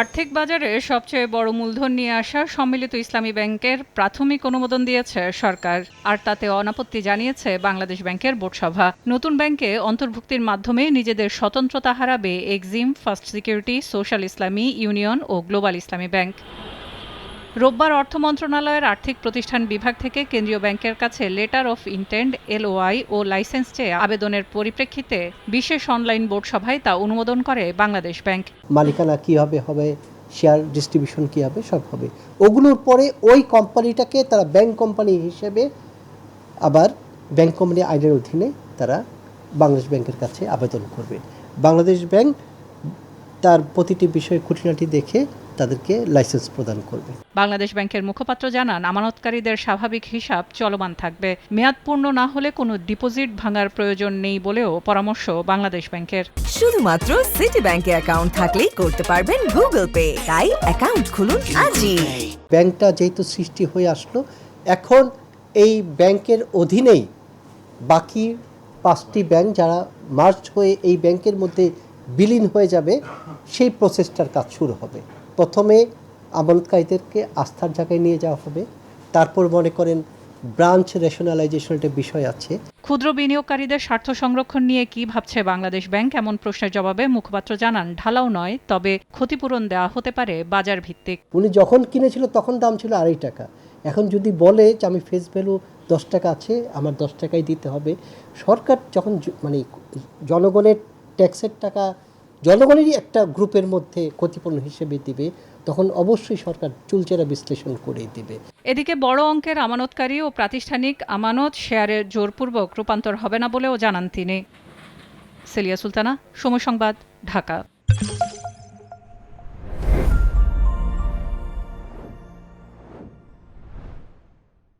আর্থিক বাজারে সবচেয়ে বড় মূলধন নিয়ে আসা সম্মিলিত ইসলামী ব্যাংকের প্রাথমিক অনুমোদন দিয়েছে সরকার। আর তাতে অনাপত্তি জানিয়েছে বাংলাদেশ ব্যাংকের বোর্ড সভা। নতুন ব্যাংকে অন্তর্ভুক্তির মাধ্যমে নিজেদের স্বতন্ত্রতা হারাবে Exim, first security, social Islami union ও গ্লোবাল ইসলামী ব্যাংক। রোববার অর্থ মন্ত্রণালয়ের আর্থিক প্রতিষ্ঠান বিভাগ থেকে কেন্দ্রীয় ব্যাংকের কাছে লেটার অফ ইন্টেন্ড এলওআই ও লাইসেন্স চেয়ে আবেদনের পরিপ্রেক্ষিতে বিশেষ অনলাইন বোর্ড সভায় তা অনুমোদন করে বাংলাদেশ ব্যাংক। মালিকানা কীভাবে হবে, শেয়ার ডিস্ট্রিবিউশন কী হবে সব হবে। ওগুলোর পরে ওই কোম্পানিটাকে তারা ব্যাংক কোম্পানি হিসেবে আবার ব্যাংক কোম্পানি আইনের অধীনে তারা বাংলাদেশ ব্যাংকের কাছে আবেদন করবে। বাংলাদেশ ব্যাংক তার প্রতিটি বিষয়ে খুঁটিনাটি দেখে তাদেরকে লাইসেন্স প্রদান করবে। বাংলাদেশ ব্যাংকের মুখপাত্র জানান আমানতকারীদের স্বাভাবিক হিসাব চলমান থাকবে। মেয়াদ পূর্ণ না হলে কোনো ডিপোজিট ভাঙার প্রয়োজন নেই বলেও পরামর্শ বাংলাদেশ ব্যাংকের। শুধুমাত্র সিটি ব্যাংকে অ্যাকাউন্ট থাকলেই করতে পারবেন গুগল পে তাই অ্যাকাউন্ট খুলুন আজই। ব্যাংকটা যেহেতু সৃষ্টি হয়ে আসলো এখন এই ব্যাংকের অধীনেই বাকি পাঁচটি ব্যাংক যারা মার্চ হয়ে এই ব্যাংকের মধ্যে বিলীন হয়ে যাবে সেই প্রসেসটার কাজ শুরু হবে। প্রথমে আমানতকারীদেরকে আস্থার জায়গায় নিয়ে যাওয়া হবে। তারপর মনে করেন ব্রাঞ্চ রেশনালাইজেশন একটা বিষয় আছে। ক্ষুদ্র বিনিয়োগকারীদের স্বার্থ সংরক্ষণ নিয়ে কি ভাবছে বাংলাদেশ ব্যাংক? এমন প্রশ্নের জবাবে মুখপাত্র জানান ঢালাও নয় তবে ক্ষতিপূরণ দেওয়া হতে পারে বাজার ভিত্তিক উনি যখন কিনেছিল তখন দাম ছিল আড়াই টাকা। এখন যদি বলে যে আমি ফেস ভ্যালু দশ টাকা আছে আমার দশ টাকাই দিতে হবে। সরকার যখন মানে জনগণের ট্যাক্সের টাকা জনগণেরই একটা গ্রুপের মধ্যে ক্ষতিপূরণ হিসেবে দিবে, তখন অবশ্যই সরকার চুলচেরা বিশ্লেষণ করে দিবে। এদিকে বড় অঙ্কের আমানতকারী ও প্রাতিষ্ঠানিক আমানত শেয়ারের জোরপূর্বক রূপান্তর হবে না বলেও জানান তিনি। সেলিয়া সুলতানা, সময় সংবাদ, ঢাকা।